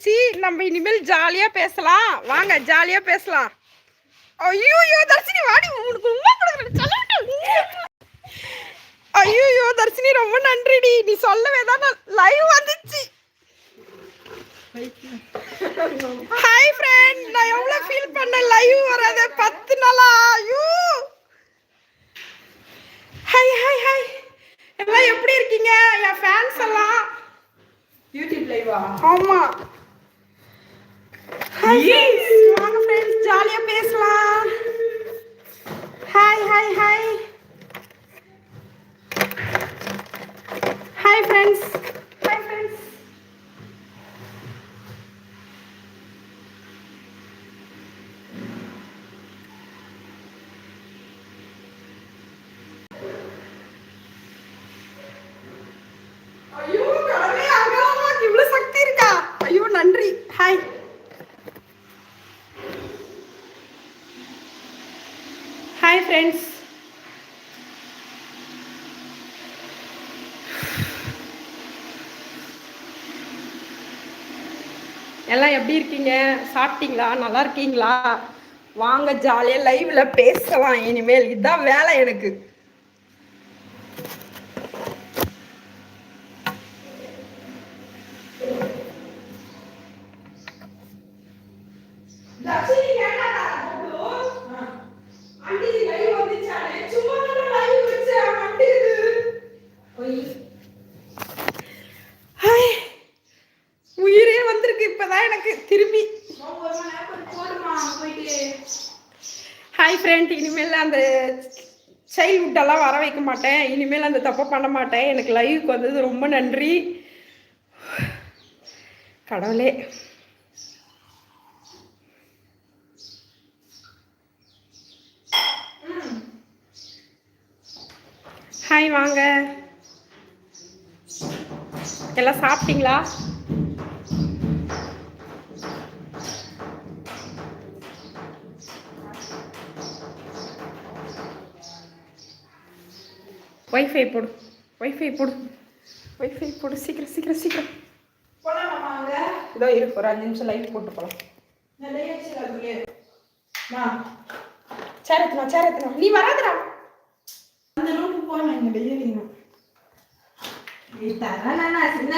வந்துச்சு நம்ம இனிமேல் ஜாலியா பேசலாம். வாங்க ஜாலியா பேசலாம். ஐயோ தர்ஷினி வாடி உனக்கு உண்மை கொடுக்குறேன். ஐயோ தர்ஷினி ரொம்ப நன்றிடி. நீ சொல்லவே தான் லைவ் வந்துச்சு. ஹாய் ஃப்ரெண்ட் நான் எவ்வளோ ஃபீல் பண்ணேன் லைவ் வராத பத்து நாளா? ஐயோ. ஹாய் ஹாய் ஹாய் எல்லாம் எப்படி இருக்கீங்க? என் ஃபேன்ஸ் எல்லாம். யூடியூப் லைவா ஆமா. ஹாய் வாங்க ஃப்ரெண்ட்ஸ் ஜாலியா பேசலாம். Hi hi hi hi friends hi friends ஐயோ கடவுளே இவ்வளவு சக்தி இருக்கா? ஐயோ நன்றி. ஹாய் ஹாய் ஃப்ரெண்ட்ஸ் எல்லாம் எப்படி இருக்கீங்க? சாப்பிட்டீங்களா? நல்லா இருக்கீங்களா? வாங்க ஜாலியாக லைவ்ல பேசலாம். இனிமேல் இதுதான் வேலை எனக்கு. தட்சிணி கேட்டாடா அவ்வளோ ஆண்டி லைவ் வந்துச்சானே சும்மா தான் லைவ் வச்சு மாட்டேங்குது ஹாய் உயிரே வந்திருக்கு இப்பதான் எனக்கு திரும்பி ஹாய் ஃப்ரெண்ட் இனிமேல் அந்த சைல்ட்ஹுட்டெல்லாம் வர வைக்க மாட்டேன். இனிமேல் அந்த தப்பை பண்ண மாட்டேன். எனக்கு லைவுக்கு வந்தது ரொம்ப நன்றி. கடவுளே. ஹாய் வாங்க. எல்லாம் சாப்பிட்டீங்களா? ஒய்ஃபை போடு. ஒய்ஃபை போடு. ஒய்ஃபை போடு. சீக்கிரம் சீக்கிரம் சீக்கிரம். போலாமா அங்க இதோ இருக்கு ஒரு அஞ்சு நிமிஷம் லைட் போட்டு போகலாம் நிறைய அதுலயே மா சேர் எத்தனா சேர் எத்தனா நீ வராதடா. அந்த ரூமுக்கு போகலாம் இங்க வெளியே தரேன் சின்ன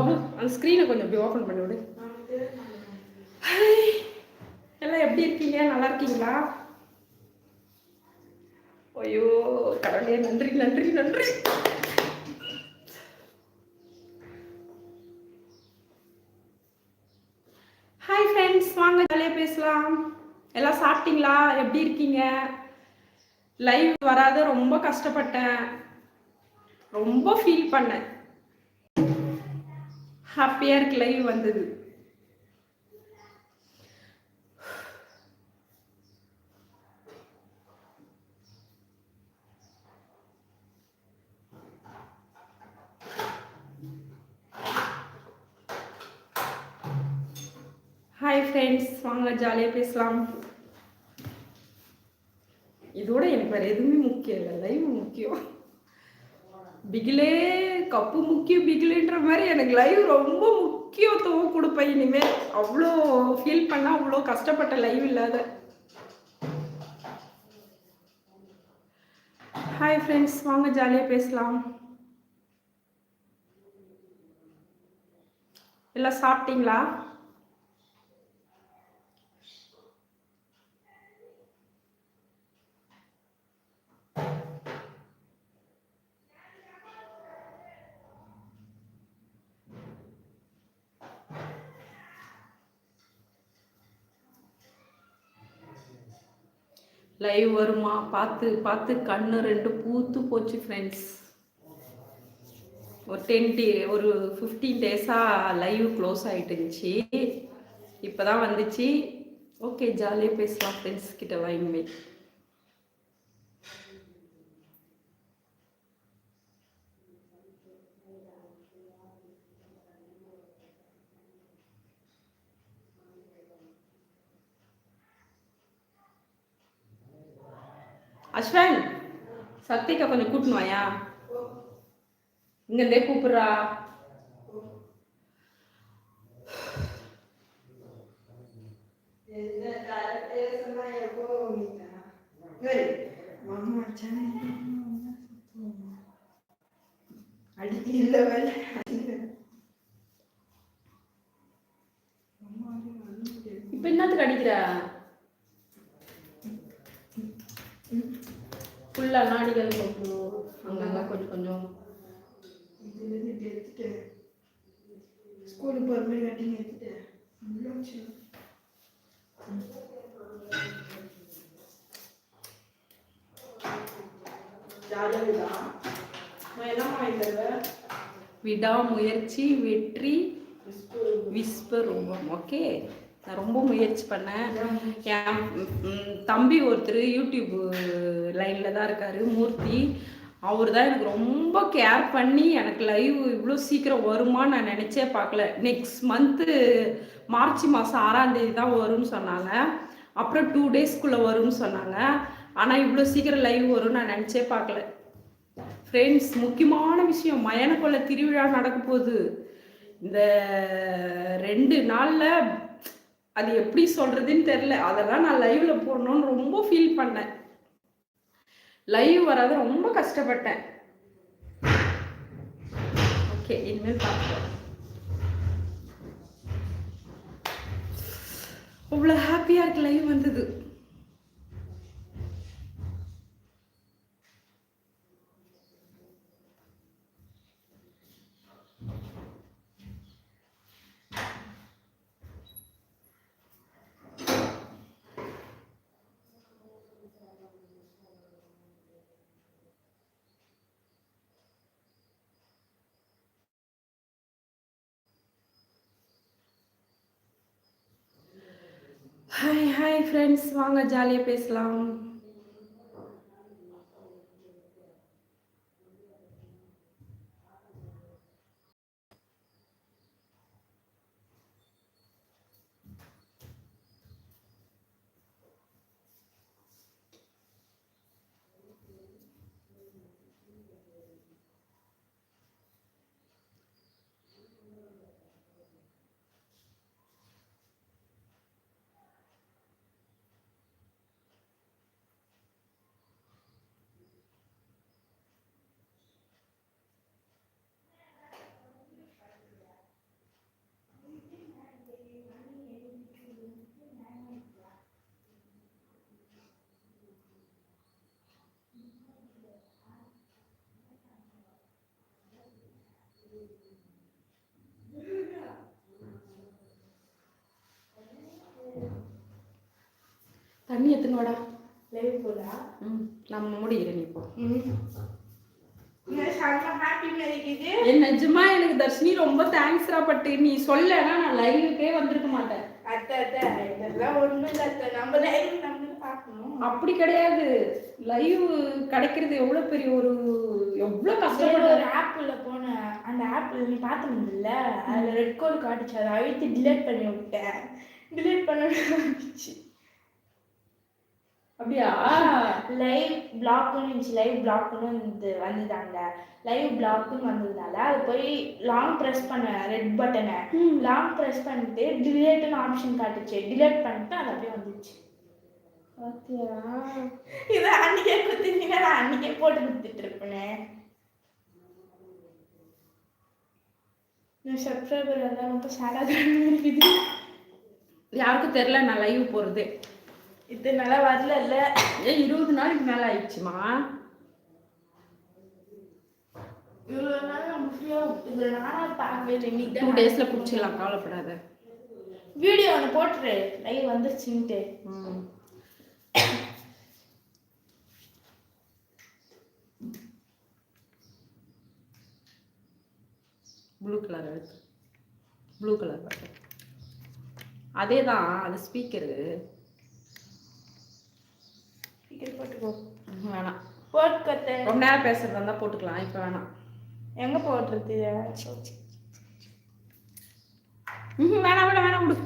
அந்த ஸ்க்ரீனை கொஞ்சம் அப்படி ஓப்பன் பண்ணி விடு. எல்லாம் எப்படி இருக்கீங்க? நல்லா இருக்கீங்களா? ஐயோ கடவுளே நன்றி நன்றி நன்றி. ஹாய் ஃப்ரெண்ட்ஸ் வாங்க ஜாலியாக பேசலாம். எல்லாம் சாப்பிட்டீங்களா? எப்படி இருக்கீங்க? லைவ் வராத ரொம்ப கஷ்டப்பட்டேன். ரொம்ப ஃபீல் பண்ணேன். ஹாப்பியாக இருக்கு லைவ் வந்தது. ஹாய் ஃப்ரெண்ட்ஸ் வாங்க ஜாலியாக பேசலாம். இதோட எனக்கு வேறு எதுவுமே முக்கியம் இல்லை லைவ் முக்கியம். பிகிலே கப்பு முக்கியம் பிகிலின்ற மாதிரி எனக்கு லைவ் ரொம்ப முக்கியத்துவம் கொடுப்பேன். இனிமேல் அவ்வளோ ஃபீல் பண்ணால் அவ்வளோ கஷ்டப்பட்ட லைவ் இல்லாத. ஹாய் ஃப்ரெண்ட்ஸ் வாங்க ஜாலியாக பேசலாம். எல்லாம் சாப்பிட்டீங்களா? லைவ் வருமா? பார்த்து பார்த்து கண்ணு ரெண்டு பூத்து போச்சு ஃப்ரெண்ட்ஸ் ஒரு டென் டே ஒரு ஃபிஃப்டீன் டேஸாக லைவ் க்ளோஸ் ஆகிட்டுருந்துச்சு இப்போ தான் வந்துச்சு. ஓகே ஜாலியாக பேசலாம் ஃப்ரெண்ட்ஸ் கிட்ட வாங்கி அஸ்வன் சக்திக்கா கொஞ்சம் கூட்டணும் வாயா. இங்கேருந்தே கூப்பிடுறா. எந்த கால வேலை. ஃபுல்லாலாம் அடிக்கிறது போட்டணும் அங்கங்க கொஞ்சம் கொஞ்சம். ஸ்கூலுக்கு போற மாதிரி கட்டிங் எடுத்துட்டு உள்ள வச்சு ஜாலியாக நான் என்ன வாங்கி தருவேன் விடாமுயற்சி வெற்றி விஸ்வரூபம் ஓகே நான் ரொம்ப முயற்சி பண்ணேன். என் தம்பி ஒருத்தர் யூடியூப் லைனில் தான் இருக்காரு மூர்த்தி. அவர் தான் எனக்கு ரொம்ப கேர் பண்ணி எனக்கு லைவ் இவ்வளோ சீக்கிரம் வருமான்னு நான் நினச்சே பார்க்கல. நெக்ஸ்ட் மந்த்து மார்ச் மாதம் ஆறாம் தேதி தான் வரும்னு சொன்னாங்க. அப்புறம் டூ டேஸ்க்குள்ளே வரும்னு சொன்னாங்க. ஆனால் இவ்வளோ சீக்கிரம் லைவ் வரும்னு நான் நினச்சே பார்க்கல. ஃப்ரெண்ட்ஸ் முக்கியமான விஷயம் மயனக்கொள்ள திருவிழா நடக்க போகுது. இந்த ரெண்டு நாளில் அது எப்படி சொல்கிறதுன்னு தெரில அதெல்லாம் நான் லைவ்ல போடணும்னு ரொம்ப ஃபீல் பண்ணேன். லைவ் வராத ரொம்ப கஷ்டப்பட்டேன். ஓகே இனிமேல் பார்ப்போம். அவ்வளோ ஹாப்பியாக இருக்கு லைவ் வந்தது. ஹாய் ஃப்ரெண்ட்ஸ் வாங்க ஜாலியாக பேசலாம். தண்ணி எத்துன்னு வாடா லைவ் போல. ம் நம்ம முடிகிறேன் நீ இப்போ என் நிஜமா எனக்கு தர்ஷினி ரொம்ப தேங்க்ஸ்ரா பட்டு நீ சொல்லனா நான் லைவுக்கே வந்திருக்க மாட்டேன். அப்படி கிடையாது. லைவ் கிடைக்கிறது எவ்வளவு பெரிய ஒரு எவ்வளவு அப்படியே கஷ்டப்படு ஒரு ஆப்ல போனேன் அந்த ஆப்ல நீ பார்த்தோம்ல அதுல ரெட் கோட் காட்டுச்சு. அதை அழுத்தி டிலேட் பண்ணி விட்டேன். டிலேட் பண்ண அப்படியா? லைவ் பிளாக்னு இருந்துச்சு. லைவ் பிளாக்னு வந்து வந்ததாங்க லைவ் பிளாக்னு வந்ததுனால அது போய் லாங் ப்ரெஸ் பண்ணேன் ரெட் பட்டனை லாங் ப்ரெஸ் பண்ணிட்டு டிலேட்னு ஆப்ஷன் காட்டுச்சு. டிலேட் பண்ணிட்டு அது அப்படியே வந்துச்சு பாத்தியா? இதை அன்னைக்கே கொடுத்துருந்தீங்கன்னா நான் அன்னைக்கே போட்டு கொடுத்துட்டு இருப்பேனே. சப்ஸ்கிரைபர் எல்லாம் ரொம்ப சேடாக இருக்குது யாருக்கும் தெரியல நான் லைவ் போறது இது நல்லா வரல இல்ல ஏன் இருபது நாளைக்கு மேல ஆயிடுச்சுமா? இவ்வளோ நாள் நம்ம ஃப்ரீயாக இதில் நானாக பார்க்கவே இல்லை. இன்னைக்கு டூ டேஸ்ல பிடிச்சிடலாம் கவலைப்படாத. வீடியோ ஒன்று போட்டுரு. லைவ் வந்துருச்சுன்ட்டு. ம். ப்ளூ கலர் எடுத்து ப்ளூ கலர் அதே தான் அது ஸ்பீக்கரு டிக்கெட் போட்டுக்கோ. வேணாம். போட்டுக்கத்த. ரொம்ப நேரம் பேசுறதா இருந்தால் போட்டுக்கலாம் இப்போ வேணாம். எங்க போட்டுறது இதை? ம்ஹும், வேணாம் வேணாம் வேணாம் விடு.